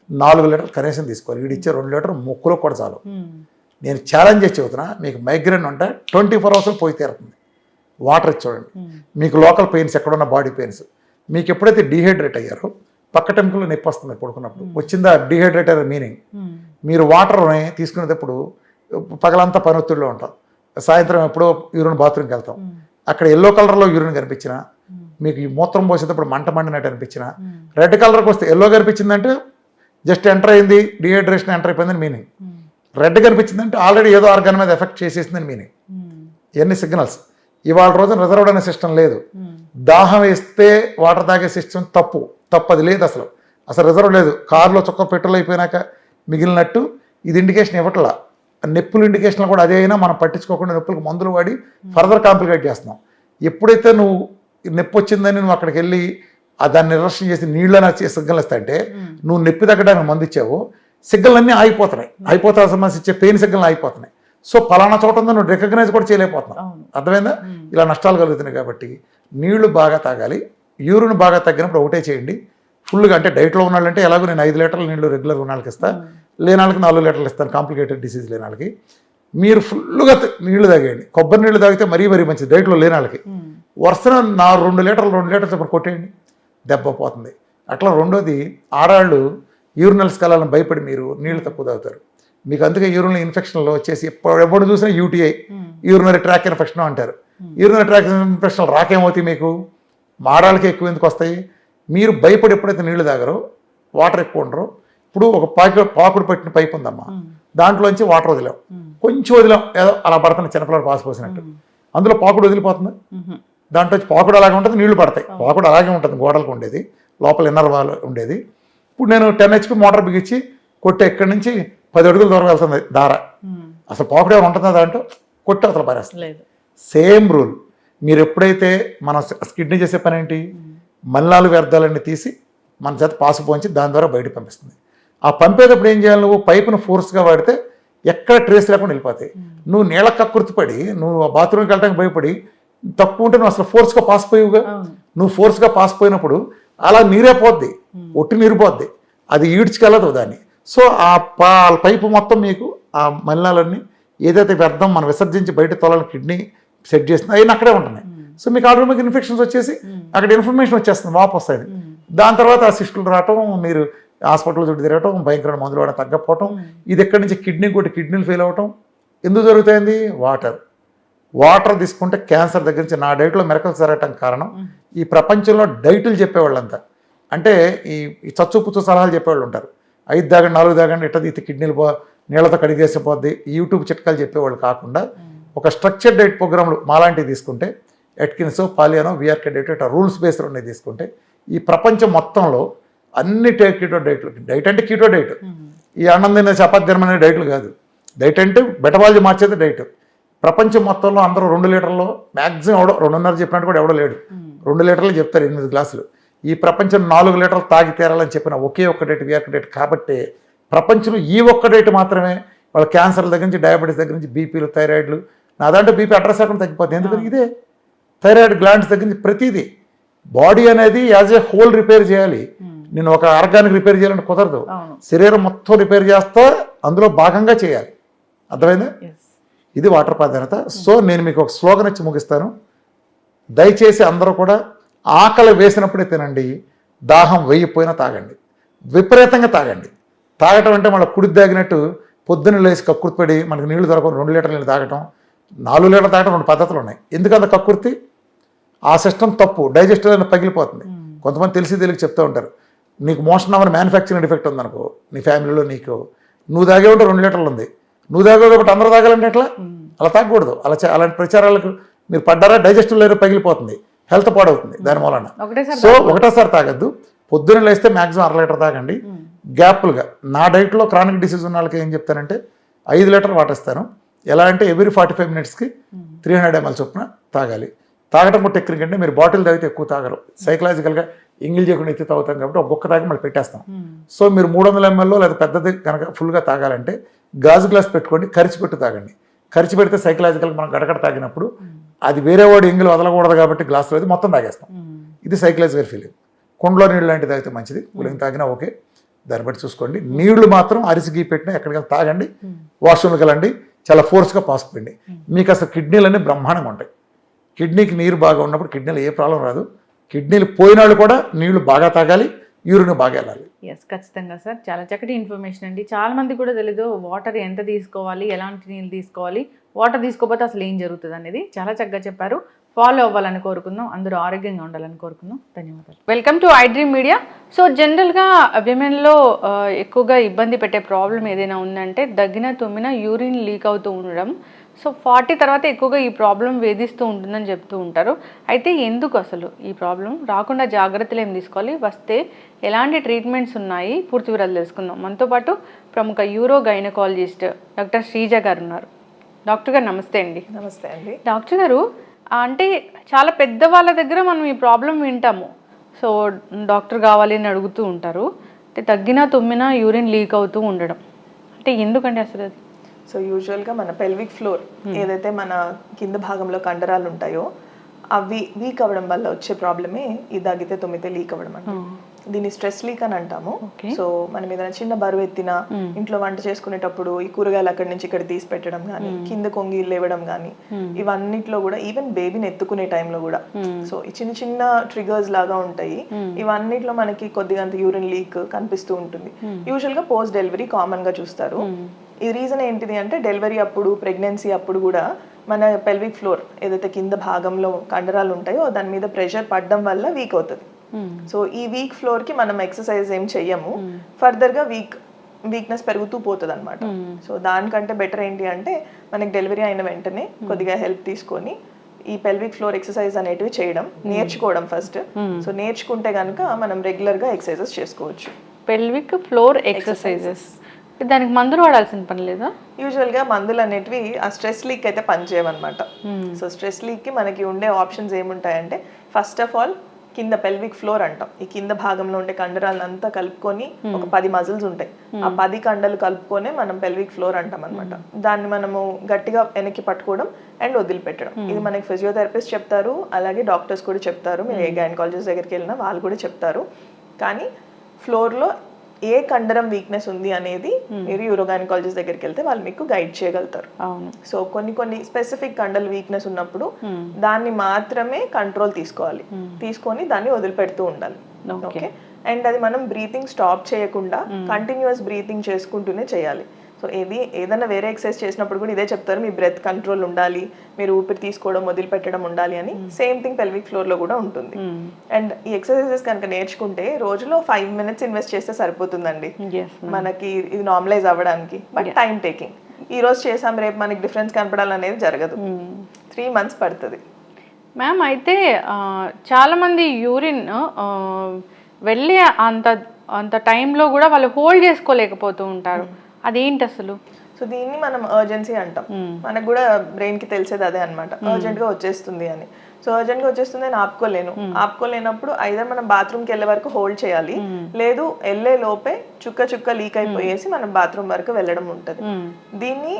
నాలుగు లీటర్ కనీసం తీసుకోవాలి. వీడి ఇచ్చే రెండు లీటర్ ముక్కులో కూడా చాలు. నేను ఛాలెంజ్ చేసి చెబుతున్నా మీకు మైగ్రేన్ ఉంటే ట్వంటీ ఫోర్ అవర్స్లో పోయి తీరుతుంది. వాటర్ ఇచ్చి చూడండి. మీకు లోకల్ పెయిన్స్ ఎక్కడున్న బాడీ పెయిన్స్ మీకు ఎప్పుడైతే డీహైడ్రేట్ అయ్యారో పక్క టెంపుల్లో నొప్పి వస్తుంది పడుకున్నప్పుడు. వచ్చిందా డీహైడ్రేట్ అనే మీనింగ్ మీరు వాటర్ని తీసుకునేటప్పుడు పగలంతా పని ఒత్తిడిలో ఉంటాం. సాయంత్రం ఎప్పుడో యూరిన్ బాత్రూమ్కి వెళ్తాం. అక్కడ ఎల్లో కలర్లో యూరిన్ కనిపించిన మీకు ఈ మూత్రం పోసేటప్పుడు మంట మండినట్టు అనిపించిన రెడ్ కలర్కి వస్తే ఎల్లో కనిపించిందంటే జస్ట్ ఎంటర్ అయింది డిహైడ్రేషన్ ఎంటర్ అయిపోయిందని మీనింగ్. రెడ్ కనిపించిందంటే ఆల్రెడీ ఏదో ఆర్గాన్ మీద ఎఫెక్ట్ చేసేసిందని మీనింగ్. ఇవన్నీ సిగ్నల్స్. ఇవాళ రోజున రిజర్వ్డ్ అనే సిస్టమ్ లేదు. దాహం వేస్తే వాటర్ తాగే సిస్టమ్ తప్పు. తప్పు అది లేదు అసలు. అసలు రిజర్వ్ లేదు. కారులో చొక్క పెట్రోల్ అయిపోయినాక మిగిలినట్టు ఇది ఇండికేషన్ ఇవ్వట్లా. నొప్పులు ఇండికేషన్ కూడా అదే అయినా మనం పట్టించుకోకుండా నొప్పులకు మందులు వాడి ఫర్దర్ కాంప్లికేట్ చేస్తున్నాం. ఎప్పుడైతే నువ్వు నొప్పి వచ్చిందని నువ్వు అక్కడికి వెళ్ళి ఆ దాన్ని నిర్లక్ష్యం చేసి నీళ్ళని వచ్చి సిగ్నల్ ఇస్తాయంటే నువ్వు నొప్పి తగ్గడానికి మందు ఇచ్చావు సిగ్నల్ అన్నీ ఆగిపోతున్నాయి అయిపోతా సమస్య ఇచ్చే పెయిన్ సిగ్నల్ ఆగిపోతున్నాయి. సో పలానా చోట ఉందో నువ్వు రికగ్నైజ్ కూడా చేయలేకపోతున్నావు. అర్థమైందా? ఇలా నష్టాలు కలుగుతున్నాయి కాబట్టి నీళ్ళు బాగా తాగాలి యూరిన్ బాగా తగ్గినప్పుడు ఒకటే చేయండి. ఫుల్గా అంటే డైట్లో ఉన్న వాళ్ళంటే ఎలాగో నేను ఐదు లీటర్ల నీళ్ళు రెగ్యులర్ ఉన్న వాళ్ళకి ఇస్తాను లేని వాళ్ళకి నాలుగు లీటర్లు ఇస్తాను కాంప్లికేటెడ్ డిసీజ్ లేని వాళ్ళకి. మీరు ఫుల్గా నీళ్ళు తాగేయండి. కొబ్బరి నీళ్ళు తాగితే మరీ మరీ మంచిది డైట్లో లేని వాళ్ళకి. వరుసన నా రెండు లీటర్లు రెండు లీటర్లు చెప్పి కొట్టేయండి దెబ్బ పోతుంది. అట్లా రెండోది ఆడాళ్ళు యూరినల్స్ కలాలను భయపడి మీరు నీళ్ళు తక్కువ తాగుతారు. మీకు అందుకే యూరినల్ ఇన్ఫెక్షన్లో వచ్చేసి ఎప్పుడు చూసినా యూటీఐ. యూరినరీ ట్రాక్ ఇన్ఫెక్షన్ అంటారు. యూరినరీ ట్రాక్ ఇన్ఫెక్షన్ రాకేమవుతాయి మీకు? మాడాలకి ఎక్కువ ఎందుకు వస్తాయి? మీరు భయపడి ఎప్పుడైతే నీళ్ళు తాగరో వాటర్ ఎక్కువ ఉండరు ఇప్పుడు ఒక పాకు పాకుడు పెట్టిన పైప్ ఉందమ్మా. దాంట్లోంచి వాటర్ వదిలాం. కొంచెం వదిలాం. ఏదో అలా పడుతుంది చిన్నపిల్లలు పాస్ పోసినట్టు. అందులో పాకుడు వదిలిపోతుంది. దాంట్లో వచ్చి పాకుడు అలాగే ఉంటుంది నీళ్ళు పడతాయి. పాకుడు అలాగే ఉంటుంది గోడలకు ఉండేది. లోపల ఇన్నర్ వాల్ ఉండేది. ఇప్పుడు నేను టెన్ హెచ్పి మోటార్ బిగించి కొట్టి ఎక్కడి నుంచి పది అడుగుల దూరం వెళ్తుంది దార. అసలు పాకుడు ఏమైనా ఉంటుందా దాంట్లో కొట్టి అవతల పారేస్తుంది. Same rule. మీరు ఎప్పుడైతే మన కిడ్నీ చేసే పని ఏంటి? మలినాలు వ్యర్థాలన్నీ తీసి మన చేత పాసు పోంచి దాని ద్వారా బయటకు పంపిస్తుంది. ఆ పంపేటప్పుడు ఏం చేయాలి నువ్వు? పైపును ఫోర్స్గా వాడితే ఎక్కడ ట్రేస్ లేకుండా వెళ్ళిపోతాయి. నువ్వు నీళ్ళ కక్కుర్తిపడి నువ్వు ఆ బాత్రూమ్కి వెళ్ళడానికి భయపడి తక్కువ ఉంటే నువ్వు అసలు ఫోర్స్గా పాస్ పోయివుగా? నువ్వు ఫోర్స్గా పాస్ పోయినప్పుడు అలా నీరే పోద్ది ఒట్టి నీరు పోద్ది. అది ఈడ్చుకెళ్ళదు దాన్ని. సో ఆ పా పైపు మొత్తం మీకు ఆ మలినాలన్నీ ఏదైతే వ్యర్థం మనం విసర్జించి బయట తోలని కిడ్నీ సెట్ చేసింది అవన్నీ అక్కడే ఉంటున్నాయి. సో మీకు ఆటోమేటిక్ ఇన్ఫెక్షన్స్ వచ్చేసి అక్కడ ఇన్ఫర్మేషన్ వచ్చేస్తుంది వాపు వస్తుంది దాని తర్వాత ఆ సిస్టులు రావటం మీరు హాస్పిటల్ చుట్టూ తిరగటం భయంకరమైన మందులు వాడడం తగ్గకపోవటం ఇది ఎక్కడి నుంచి కిడ్నీ కొట్టి కిడ్నీలు ఫెయిల్ అవ్వటం ఎందుకు జరుగుతుంది వాటర్. వాటర్ తీసుకుంటే క్యాన్సర్ దగ్గర నుంచి నా డైట్లో మెరకలు జరగటం కారణం ఈ ప్రపంచంలో డైట్లు చెప్పేవాళ్ళంతా. అంటే ఈ చచ్చు పుచ్చు సలహాలు చెప్పేవాళ్ళు ఉంటారు. ఐదు దాగండి నాలుగు దాగండి ఇట్ట తీసి కిడ్నీలు పో నీళ్ళతో కడిగేసిపోద్ది. ఈ యూట్యూబ్ చిట్కాలు చెప్పేవాళ్ళు కాకుండా ఒక స్ట్రక్చర్డ్ డైట్ ప్రోగ్రాంలు మాలాంటివి తీసుకుంటే ఎట్కిన్స్ పాలియానో విఆర్కే డైట్ ఇట్లా రూల్స్ బేస్డ్ ఉన్నాయి తీసుకుంటే ఈ ప్రపంచం మొత్తంలో అన్ని టే- కీటో డైట్లు డైట్ అంటే కీటో డైట్ ఈ అన్నం తినే చపాతి తినమనే డైట్లు కాదు. డైట్ అంటే బెటబాలజీ మార్చేది డైట్ ప్రపంచం మొత్తంలో అందరూ రెండు లీటర్లు మ్యాక్సిమం ఎవడో రెండున్నర చెప్పినట్టు కూడా ఎవడో లేడు. రెండు లీటర్లు చెప్తారు ఎనిమిది గ్లాసులు. ఈ ప్రపంచం నాలుగు లీటర్లు తాగి తీరాలని చెప్పిన ఒకే ఒక్క డేట్ విఆర్క డేట్ కాబట్టి ప్రపంచంలో ఈ ఒక్క డేట్ మాత్రమే వాళ్ళ క్యాన్సర్ల దగ్గర నుంచి డయాబెటీస్ దగ్గర నుంచి బీపీలు థైరాయిడ్లు నా దాంట్లో బీపీ అడ్రస్ అక్కడ తగ్గిపోతుంది ఎందుకని ఇదే. థైరాయిడ్ గ్లాండ్స్ దగ్గర నుంచి ప్రతిదీ. బాడీ అనేది యాజ్ ఏ హోల్ రిపేర్ చేయాలి. నేను ఒక ఆర్గానిక్ రిపేర్ చేయాలంటే కుదరదు. శరీరం మొత్తం రిపేర్ చేస్తా అందులో భాగంగా చేయాలి. అర్థమైందా? ఇది వాటర్ ప్రాధాన్యత. సో నేను మీకు ఒక స్లోగన్ ఇచ్చి ముగిస్తాను. దయచేసి అందరూ కూడా ఆకలి వేసినప్పుడే తినండి. దాహం వెయ్యిపోయినా తాగండి. విపరీతంగా తాగండి. తాగటం అంటే మళ్ళీ కుడి తాగినట్టు పొద్దున్న లేచి కక్కుర్తిపడి మనకి నీళ్ళు దొరకవు. రెండు లీటర్ల నీళ్ళు తాగటం నాలుగు లీటర్లు తాగటం రెండు పద్ధతులు ఉన్నాయి. ఎందుకంత కక్కుర్తి? ఆ సిస్టమ్ తప్పు. డైజెస్టివ్ అనేది పగిలిపోతుంది. కొంతమంది తెలిసి తెలియక చెప్తూ ఉంటారు. నీకు మోషన్ అవ్వని మ్యానుఫ్యాక్చరింగ్ డిఫెక్ట్ ఉందనుకో నీ ఫ్యామిలీలో నీకు నువ్వు తాగే ఉంటే రెండు లీటర్లు ఉంది. నువ్వు తాగే కాబట్టి అందరూ తాగాలంటే ఎట్లా? అలా తాగకూడదు. అలా అలాంటి ప్రచారాలకు మీరు పడ్డారా? డైజెస్టివ్ లేరు పగిలిపోతుంది. హెల్త్ పాడవుతుంది దాని మూలన. సో ఒకటేసారి తాగద్దు. పొద్దున్న లేస్తే మ్యాక్సిమం అర లీటర్ తాగండి. గ్యాప్లుగా. నా డైట్లో క్రానిక్ డిసీజ్ ఉన్న వాళ్ళకి ఏం చెప్తానంటే ఐదు లీటర్ వాటర్ ఇస్తాను. ఎలా అంటే ఎవ్రీ ఫార్టీ ఫైవ్ మినిట్స్కి త్రీ హండ్రెడ్ ఎంఎల్ చొప్పున తాగాలి. తాగటం కూడా టెక్నిక్ అంటే మీరు బాటిల్ తాగితే ఎక్కువ తాగరు. సైకలాజికల్గా ఇంగిల్ చేయకుండా ఎత్తి తాగుతాం కాబట్టి ఒక బొక్క తాగి మళ్ళీ పెట్టేస్తాం. సో మీరు మూడు వందల ఎంఎల్లో లేదా పెద్దది కనుక ఫుల్గా తాగాలంటే గాజు గ్లాస్ పెట్టుకోండి ఖర్చు పెట్టి తాగండి. ఖర్చు పెడితే సైకలాజికల్గా మనం గడగడ తాగినప్పుడు అది వేరే వాడు ఎంగిల్ వదలకూడదు కాబట్టి గ్లాసులో అది మొత్తం తాగేస్తాం. ఇది సైకలాజికల్ ఫీలింగ్ కుండలో నీళ్ళు లాంటిది తాగితే మంచిది. కూలింగ్ తాగినా ఓకే. దాన్ని బట్టి చూసుకోండి. నీళ్ళు మాత్రం అరిసి గీ పెట్టినా ఎక్కడికైనా తాగండి. వాష్రూమ్కి వెళ్ళండి చాలా ఫోర్స్గా పాసుకుపోండి మీకు అసలు కిడ్నీలన్నీ బ్రహ్మాండంగా ఉంటాయి. కిడ్నీకి నీరు బాగా ఉన్నప్పుడు కిడ్నీలో ఏ ప్రాబ్లం రాదు. కిడ్నీలు పోయినాళ్ళు కూడా నీళ్ళు బాగా తాగాలి యూరిన్ బాగా వెళ్ళాలి ఎస్ ఖచ్చితంగా సార్. చాలా చక్కటి ఇన్ఫర్మేషన్ అండి. చాలా మంది కూడా తెలీదు వాటర్ ఎంత తీసుకోవాలి ఎలాంటి నీళ్ళు తీసుకోవాలి వాటర్ తీసుకోకపోతే అసలు ఏం జరుగుతుంది అనేది. చాలా చక్కగా చెప్పారు. ఫాలో అవ్వాలని కోరుకుందాం. అందరూ ఆరోగ్యంగా ఉండాలని కోరుకుందాం. ధన్యవాదాలు. Welcome to I Dream Media so జనరల్గా విమెన్లో ఎక్కువగా ఇబ్బంది పెట్టే ప్రాబ్లం ఏదైనా ఉందంటే దగ్గిన తుమ్మిన యూరిన్ లీక్ అవుతూ ఉండడం. సో ఫార్టీ తర్వాత ఎక్కువగా ఈ ప్రాబ్లం వేధిస్తూ ఉంటుందని చెప్తూ ఉంటారు. అయితే ఎందుకు అసలు ఈ ప్రాబ్లం? రాకుండా జాగ్రత్తలు ఏం తీసుకోవాలి? వస్తే ఎలాంటి ట్రీట్మెంట్స్ ఉన్నాయి? పూర్తి వివరాలు తెలుసుకుందాం. మనతో పాటు ప్రముఖ యూరో గైనకాలజిస్ట్ డాక్టర్ శ్రీజ గారు ఉన్నారు. డాక్టర్ గారు నమస్తే అండి. నమస్తే అండి. డాక్టర్ గారు అంటే చాలా పెద్ద వాళ్ళ దగ్గర మనం ఈ ప్రాబ్లం వింటాము. సో సో డాక్టర్ కావాలి అని అడుగుతూ ఉంటారు. అంటే తగ్గినా తుమ్మినా యూరిన్ లీక్ అవుతూ ఉండడం. అంటే ఎందుకండి అసలు అది? సో యూజువల్గా మన పెల్విక్ ఫ్లోర్ ఏదైతే మన కింద భాగంలో కండరాలు ఉంటాయో అవి వీక్ అవ్వడం వల్ల వచ్చే ప్రాబ్లమే ఈ దగ్గితే తుమ్మితే లీక్ అవ్వడం అంటే. దీన్ని స్ట్రెస్ లీక్ అని అంటాము. సో మనం ఏదైనా చిన్న బరువు ఎత్తినా ఇంట్లో వంట చేసుకునేటప్పుడు ఈ కూరగాయలు అక్కడి నుంచి ఇక్కడ తీసి పెట్టడం కానీ కింద కొంగి లేవడం కానీ ఇవన్నిట్లో కూడా ఈవెన్ బేబీని ఎత్తుకునే టైంలో కూడా. సో ఈ చిన్న చిన్న ట్రిగర్స్ లాగా ఉంటాయి. ఇవన్నిట్లో మనకి కొద్దిగా యూరిన్ లీక్ కనిపిస్తూ ఉంటుంది. యూజువల్గా పోస్ట్ డెలివరీ కామన్గా చూస్తారు. ఈ రీజన్ ఏంటిది అంటే డెలివరీ అప్పుడు ప్రెగ్నెన్సీ అప్పుడు కూడా మన పెల్విక్ ఫ్లోర్ ఏదైతే కింద భాగంలో కండరాలు ఉంటాయో దాని మీద ప్రెషర్ పడడం వల్ల వీక్ అవుతుంది. సో ఈ వీక్ ఫ్లోర్కి మనం ఎక్సర్సైజ్ ఏం చెయ్యము. ఫర్దర్గా వీక్ వీక్నెస్ పెరుగుతూ పోతుంది అనమాట సో దానికంటే బెటర్ ఏంటి అంటే మనకి డెలివరీ అయిన వెంటనే కొద్దిగా హెల్ప్ తీసుకొని ఈ పెల్విక్ ఫ్లోర్ ఎక్సర్సైజ్ అనేటివి చేయడం నేర్చుకోవడం ఫస్ట్ సో నేర్చుకుంటే కనుక మనం రెగ్యులర్గా ఎక్సర్సైజెస్ చేసుకోవచ్చు. పెల్విక్ ఫ్లోర్ ఎక్సర్సైజెస్ దానికి మందులు వాడాల్సిన పని లేదా? యూజువల్గా మందులు అనేటివి ఆ స్ట్రెస్ లీక్ అయితే పనిచేయమన్నమాట సో స్ట్రెస్ లీక్కి మనకి ఉండే ఆప్షన్స్ ఏముంటాయంటే ఫస్ట్ ఆఫ్ ఆల్ కింద పెల్విక్ ఫ్లోర్ అంటాం. ఈ కింద భాగంలో ఉండే కండరాలను అంతా కలుపుకొని ఒక పది మజిల్స్ ఉంటాయి. ఆ పది కండలు కలుపుకొనే మనం పెల్విక్ ఫ్లోర్ అంటాం అనమాట దాన్ని మనము గట్టిగా వెనక్కి పట్టుకోవడం అండ్ వదిలిపెట్టడం. ఇది మనకి ఫిజియోథెరపిస్ట్ చెప్తారు అలాగే డాక్టర్స్ కూడా చెప్తారు. మీరు ఏ గైనకాలజిస్ట్ దగ్గరికి వెళ్ళినా వాళ్ళు కూడా చెప్తారు. కానీ ఫ్లోర్లో ఏ కండరం వీక్నెస్ ఉంది అనేది మీరు యూరోగైనకాలజిస్ట్ దగ్గరికి వెళ్తే వాళ్ళు మీకు గైడ్ చేయగలుగుతారు. సో కొన్ని కొన్ని స్పెసిఫిక్ కండలు వీక్నెస్ ఉన్నప్పుడు దాన్ని మాత్రమే కంట్రోల్ తీసుకోవాలి. తీసుకొని దాన్ని వదిలిపెడుతూ ఉండాలి. ఓకే అండ్ అది మనం బ్రీతింగ్ స్టాప్ చేయకుండా కంటిన్యూస్ బ్రీతింగ్ చేసుకుంటూనే చేయాలి. సో ఏది ఏదైనా వేరే ఎక్సర్సైజ్ చేసినప్పుడు కూడా ఇదే చెప్తారు మీ బ్రెత్ కంట్రోల్ ఉండాలి మీరు ఊపిరి తీసుకోవడం వదిలిపెట్టడం ఉండాలి అని. సేమ్ థింగ్ పెల్విక్ ఫ్లోర్లో కూడా ఉంటుంది. అండ్ ఈ ఎక్సర్సైజెస్ కనుక నేర్చుకుంటే రోజులో ఫైవ్ మినిట్స్ ఇన్వెస్ట్ చేస్తే సరిపోతుందండి. మనకి ఇది నార్మలైజ్ అవ్వడానికి. బట్ టైం టేకింగ్ ఈ రోజు చేసాం రేపు మనకి డిఫరెన్స్ కనపడాలనేది జరగదు. త్రీ మంత్స్ పడుతుంది. మ్యామ్ అయితే చాలామంది యూరిన్ వెళ్ళి అంత అంత టైంలో కూడా వాళ్ళు హోల్డ్ చేసుకోలేకపోతూ ఉంటారు. అదేంటి అసలు? సో దీన్ని మనం అర్జెన్సీ అంటాం. మనకు కూడా బ్రెయిన్కి తెలిసేది అదే అనమాట అర్జెంట్గా వచ్చేస్తుంది అని. సో అర్జెంట్గా వచ్చేస్తుంది అని ఆపుకోలేను. ఆపుకోలేనప్పుడు ఐదర్ మనం బాత్రూమ్కి వెళ్ళే వరకు హోల్డ్ చేయాలి లేదు వెళ్ళే లోపే చుక్క చుక్క లీక్ అయిపోయేసి మనం బాత్రూమ్ వరకు వెళ్ళడం ఉంటది. దీన్ని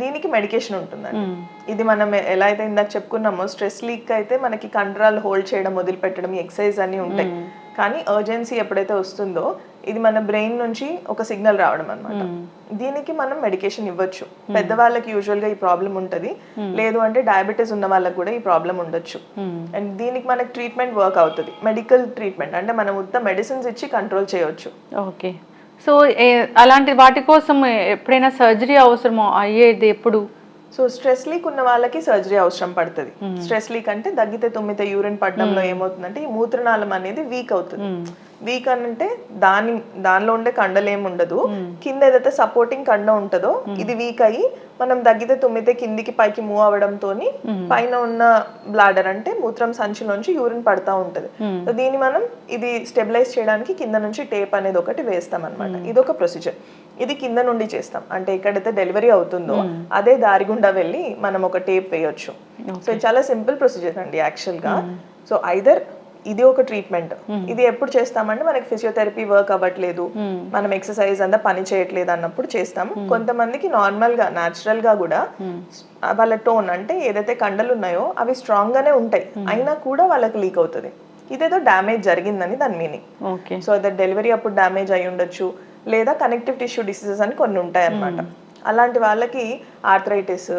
దీనికి మెడికేషన్ ఉంటుందండి. ఇది మనం ఎలా అయితే ఇందాక చెప్పుకున్నామో స్ట్రెస్ లీక్ అయితే మనకి కండరాలు హోల్డ్ చేయడం వదిలిపెట్టడం ఎక్సర్సైజ్ అన్ని ఉంటాయి. కానీ అర్జెన్సీ ఎప్పుడైతే వస్తుందో ఇది మన బ్రెయిన్ నుంచి ఒక సిగ్నల్ రావడం అన్నమాట. దీనికి మనం మెడికేషన్ ఇవ్వచ్చు. పెద్దవాళ్ళకి యూజువల్గా ఈ ప్రాబ్లం ఉంటది. లేదు అంటే డయాబెటీస్ ఉన్న వాళ్ళకి కూడా ఈ ప్రాబ్లం ఉండొచ్చు. అండ్ దీనికి మనకి ట్రీట్మెంట్ వర్క్ అవుతుంది. మెడికల్ ట్రీట్మెంట్ అంటే మనం ఉత్త మెడిసిన్స్ ఇచ్చి కంట్రోల్ చేయొచ్చు. ఓకే సో అలాంటి వాటి కోసం ఎప్పుడైనా సర్జరీ అవసరమో? అయ్యేది ఎప్పుడు? సో స్ట్రెస్ లీక్ ఉన్న వాళ్ళకి సర్జరీ అవసరం పడుతుంది. స్ట్రెస్ లీక్ అంటే దగ్గితే తుమ్మితే యూరిన్ పడడంలో ఏమవుతుందంటే ఈ మూత్రనాళం అనేది వీక్ అవుతుంది. వీక్ అని అంటే దాని దానిలో ఉండే కండలు ఏమి ఉండదు. కింద ఏదైతే సపోర్టింగ్ కండ ఉంటుందో ఇది వీక్ అయ్యి మనం దగ్గితే తుమ్మితే కిందికి పైకి మూవ్ అవ్వడంతో పైన ఉన్న బ్లాడర్ అంటే మూత్రం సంచిలోంచి యూరిన్ పడతా ఉంటది. సో దీన్ని మనం ఇది స్టెబిలైజ్ చేయడానికి కింద నుంచి టేప్ అనేది ఒకటి వేస్తాం అనమాట ఇది ఒక ప్రొసీజర్ ఇది కింద నుండి చేస్తాం. అంటే ఎక్కడైతే డెలివరీ అవుతుందో అదే దారి గుండా వెళ్ళి మనం ఒక టేప్ వేయొచ్చు. సో చాలా సింపుల్ ప్రొసీజర్ అండి యాక్చువల్గా. సో ఐదర్ ఇది ఒక ట్రీట్మెంట్ ఇది ఎప్పుడు చేస్తామంటే మనకి ఫిజియోథెరపీ వర్క్ అవ్వట్లేదు. మనం ఎక్సర్సైజ్ అంతా పని చేయట్లేదు అన్నప్పుడు చేస్తాం. కొంతమందికి నార్మల్గా నాచురల్గా కూడా వాళ్ళ టోన్ అంటే ఏదైతే కండలు ఉన్నాయో అవి స్ట్రాంగ్ గానే ఉంటాయి. అయినా కూడా వాళ్ళకి లీక్ అవుతుంది. ఇదేదో డ్యామేజ్ జరిగిందని దాని మీనింగ్ సో అదే డెలివరీ అప్పుడు డ్యామేజ్ అయి ఉండొచ్చు లేదా కనెక్టివ్ టిష్యూ డిసీజెస్ అని కొన్ని ఉంటాయి అన్నమాట. అలాంటి వాళ్ళకి ఆర్థరైటిస్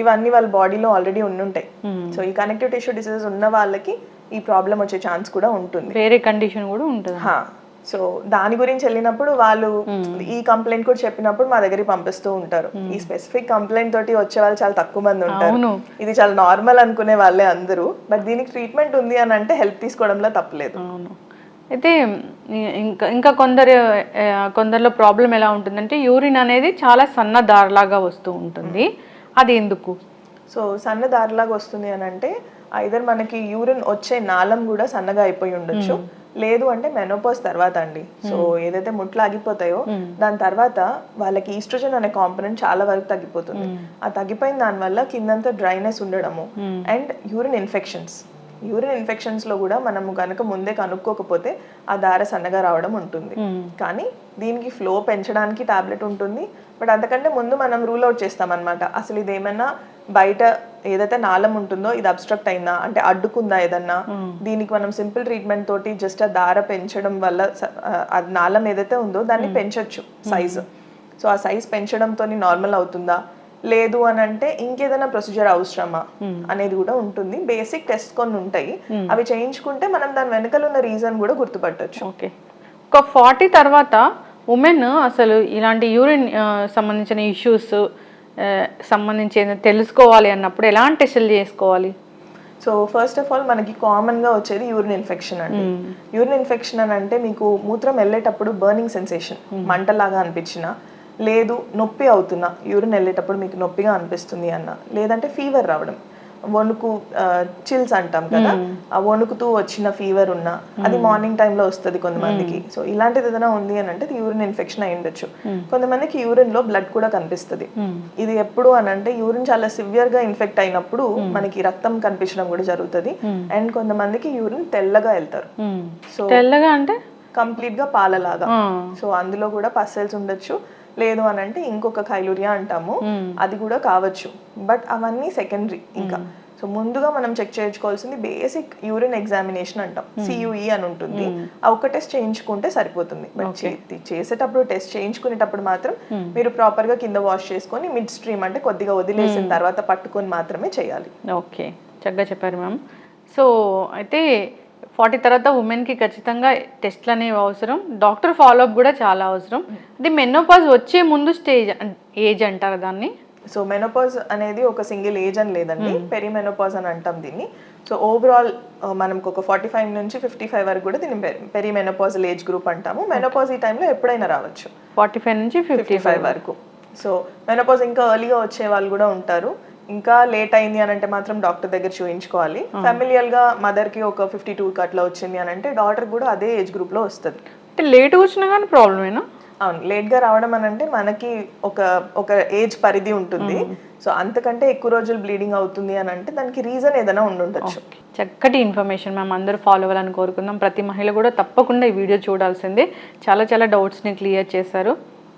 ఇవన్నీ వాళ్ళ బాడీలో ఆల్రెడీ ఉండుంటాయి సో ఈ కనెక్టివ్ టిష్యూ డిసీజెస్ ఉన్న వాళ్ళకి ఈ ప్రాబ్లం వచ్చే ఛాన్స్ కూడా ఉంటుంది. వేరే కండిషన్ కూడా ఉంటుంది. హా. సో దాని గురించి వెళ్ళినప్పుడు వాళ్ళు ఈ కంప్లైంట్ కూడా చెప్పినప్పుడు మా దగ్గరికి పంపిస్తూ ఉంటారు. ఈ స్పెసిఫిక్ కంప్లైంట్ తోటి వచ్చే వాళ్ళు చాలా తక్కువ మంది ఉంటారు. ఇది చాలా నార్మల్ అనుకునే వాళ్ళే అందరూ. బట్ దీనికి ట్రీట్మెంట్ ఉంది అని అంటే హెల్ప్ తీసుకోవడంలో తప్పలేదు. అయితే ఇంకా ఇంకా కొందరు కొందరిలో ప్రాబ్లం ఎలా ఉంటుందంటే యూరిన్ అనేది చాలా సన్న దారిలాగా వస్తూ ఉంటుంది. అది ఎందుకు? సో సన్న దారిలాగా వస్తుంది అని అంటే ఐదర్ మనకి యూరిన్ వచ్చే నాళం కూడా సన్నగా అయిపోయి ఉండొచ్చు. లేదు అంటే మెనోపాస్ తర్వాత అండి. సో ఏదైతే ముట్లు ఆగిపోతాయో దాని తర్వాత వాళ్ళకి ఈస్ట్రోజన్ అనే కాంపనెంట్ చాలా వరకు తగ్గిపోతుంది. ఆ తగ్గిపోయిన దాని వల్ల కిందంతా డ్రైనెస్ ఉండడము. అండ్ యూరిన్ ఇన్ఫెక్షన్స్ యూరిన్ ఇన్ఫెక్షన్స్లో కూడా మనము కనుక ముందే కనుక్కోకపోతే ఆ దార సన్నగా రావడం ఉంటుంది. కానీ దీనికి ఫ్లో పెంచడానికి టాబ్లెట్ ఉంటుంది. బట్ అంతకంటే ముందు మనం రూల్ అవుట్ చేస్తాం అనమాట అసలు ఇది ఏమైనా బయట ఏదైతే నాళం ఉంటుందో ఇది అబ్స్ట్రక్ట్ అయిందా? అంటే అడ్డుకుందా ఏదన్నా? దీనికి మనం సింపుల్ ట్రీట్మెంట్ తోటి జస్ట్ ఆ దార పెంచడం వల్ల నాళం ఏదైతే ఉందో దాన్ని పెంచొచ్చు సైజు సో ఆ సైజ్ పెంచడంతో నార్మల్ అవుతుందా? లేదు అని అంటే ఇంకేదైనా ప్రొసీజర్ అవసరమా? అనేది కూడా ఉంటుంది. బేసిక్ టెస్ట్ కొన్ని ఉంటాయి. అవి చేయించుకుంటే మనం దాని వెనకాల ఉన్న రీజన్ కూడా గుర్తుపట్టొచ్చు. ఓకే ఒక ఫార్టీ తర్వాత ఉమెన్ అసలు ఇలాంటి యూరిన్ సంబంధించిన ఇష్యూస్ సంబంధించి ఏదైనా తెలుసుకోవాలి అన్నప్పుడు ఎలాంటి టెస్టులు చేసుకోవాలి? సో ఫస్ట్ ఆఫ్ ఆల్ మనకి కామన్గా వచ్చేది యూరిన్ ఇన్ఫెక్షన్ అండి. యూరిన్ ఇన్ఫెక్షన్ అని అంటే మీకు మూత్రం వెళ్ళేటప్పుడు బర్నింగ్ సెన్సేషన్ మంటలాగా అనిపించిన లేదు నొప్పి అవుతున్నా యూరిన్ వెళ్ళేటప్పుడు మీకు నొప్పిగా అనిపిస్తుంది అన్న లేదంటే ఫీవర్ రావడం. వణుకు చిల్స్ అంటాం కదా ఆ వణుకుతూ వచ్చిన ఫీవర్ ఉన్నా అది మార్నింగ్ టైంలో వస్తుంది కొంతమందికి. సో ఇలాంటిది ఏదైనా ఉంది అని అంటే యూరిన్ ఇన్ఫెక్షన్ అయి ఉండొచ్చు. కొంతమందికి యూరిన్లో బ్లడ్ కూడా కనిపిస్తుంది. ఇది ఎప్పుడు అని అంటే యూరిన్ చాలా సివియర్గా ఇన్ఫెక్ట్ అయినప్పుడు మనకి రక్తం కనిపించడం కూడా జరుగుతుంది. అండ్ కొంతమందికి యూరిన్ తెల్లగా వెళ్తారు. సో తెల్లగా అంటే? కంప్లీట్గా పాలలాగా. సో అందులో కూడా పస్సెల్స్ ఉండొచ్చు. లేదు అని అంటే ఇంకొక కైలూరియా అంటాము. అది కూడా కావచ్చు. బట్ అవన్నీ సెకండరీ ఇంకా. సో ముందుగా మనం చెక్ చేయించుకోవాల్సింది బేసిక్ యూరిన్ ఎగ్జామినేషన్ అంటాం. సియుఈ అని ఉంటుంది. ఆ ఒక్క టెస్ట్ చేయించుకుంటే సరిపోతుంది. బట్ చేసేటప్పుడు టెస్ట్ చేయించుకునేటప్పుడు మాత్రం మీరు ప్రాపర్గా కింద వాష్ చేసుకొని మిడ్ స్ట్రీమ్ అంటే కొద్దిగా వదిలేసిన తర్వాత పట్టుకొని మాత్రమే చేయాలి. ఓకే చక్కగా చెప్పారు మ్యామ్ సో అయితే ఫార్టీ తర్వాత ఉమెన్కి ఖచ్చితంగా టెస్ట్లు అనేవి అవసరం. డాక్టర్ ఫాలోఅప్ కూడా చాలా అవసరం. అది మెనోపాజ్ వచ్చే ముందు స్టేజ్ ఏజ్ అంటారు దాన్ని. సో మెనోపాజ్ అనేది ఒక సింగిల్ ఏజ్ అని లేదండి. పెరిమెనోపాజ్ అని అంటాం దీన్ని. సో ఓవరాల్ మనకు ఒక ఫార్టీ ఫైవ్ నుంచి ఫిఫ్టీ ఫైవ్ వరకు కూడా దీన్ని పెరిమెనోపాజల్ ఏజ్ గ్రూప్ అంటాము. మెనోపాజ్ ఈ టైంలో ఎప్పుడైనా రావచ్చు. ఫార్టీ ఫైవ్ నుంచి ఫిఫ్టీ ఫైవ్ వరకు. సో మెనోపాజ్ ఇంకా ఎర్లీగా వచ్చే వాళ్ళు కూడా ఉంటారు. ఇంకా లేట్ అయింది అని అంటే మాత్రం డాక్టర్ దగ్గర చూయించుకోవాలి. ఫెమిలియల్గా మదర్కి ఒక ఫిఫ్టీ టూ అట్లా వచ్చింది అని అంటే డాటర్ కూడా అదే ఏజ్ గ్రూప్లో వస్తుంది. అంటే లేట్ వచ్చినా కానీ ప్రాబ్లమేనా అవును లేట్గా రావడం అని అంటే మనకి ఒక ఒక ఏజ్ పరిధి ఉంటుంది. సో అంతకంటే ఎక్కువ రోజులు బ్లీడింగ్ అవుతుంది అని అంటే దానికి రీజన్ ఏదైనా ఉండుండొచ్చు. చక్కటి ఇన్ఫర్మేషన్ మేము అందరూ ఫాలో అవ్వాలని కోరుకుందాం. ప్రతి మహిళ కూడా తప్పకుండా ఈ వీడియో చూడాల్సిందే. చాలా చాలా డౌట్స్ని క్లియర్ చేశారు.